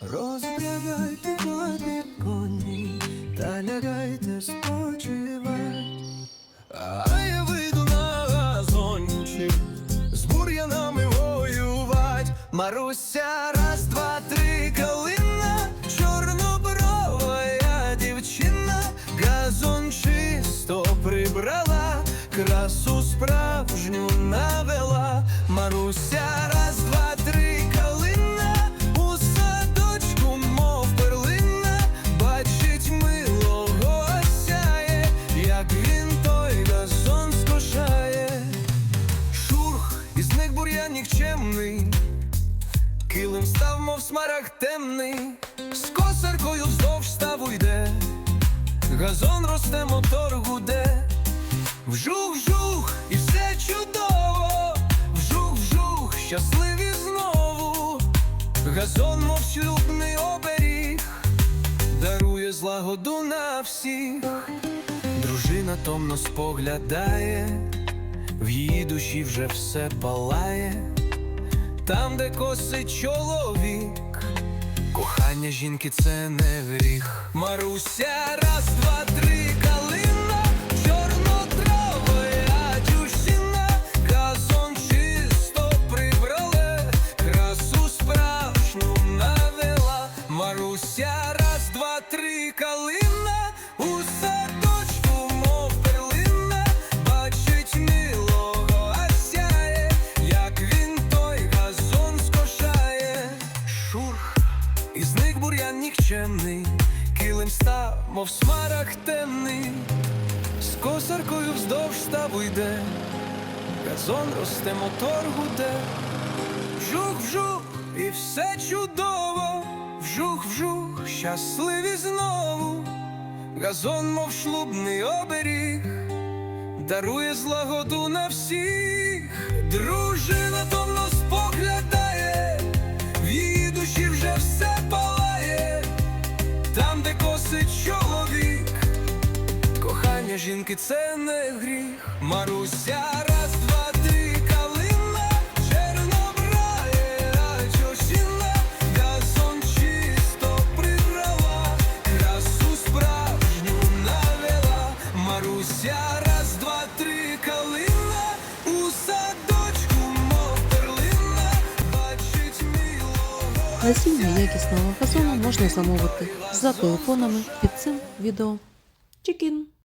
Розправляйте влади коні та лягайте спочивать. А я вийду на газончик з бур'янами воювать. Маруся, раз, два, три, калина, чорноброва дівчина, газон чисто прибрала, красу справжню навела. Маруся, він той газон скошає. Шурх, із них бур'ян нікчемний, килим став, мов смарагд темний, з косаркою вздовж ставу йде, газон росте, мотор гуде, вжух-вжух, і все чудово, вжух-вжух, щасливі знову, газон, мов шлюбний оберіг, дарує злагоду на всіх. Дружина томно споглядає, в її душі вже все палає, там, де косить чоловік, кохання жінки це не гріх. Маруся, раз, два, нікчемний, килим став, мов смарах темний, з косаркою вздовж ставу йде, газон росте, мотор гуде. Вжух-вжух, і все чудово, вжух-вжух, щасливі знову, газон, мов шлубний оберіг, дарує злагоду на всіх, дружина томно споглядає, там, чоловік, кохання жінки це не гріх. Маруся, Насіння якісного фасону можна замовити за телефонами під цим відео. Чекін!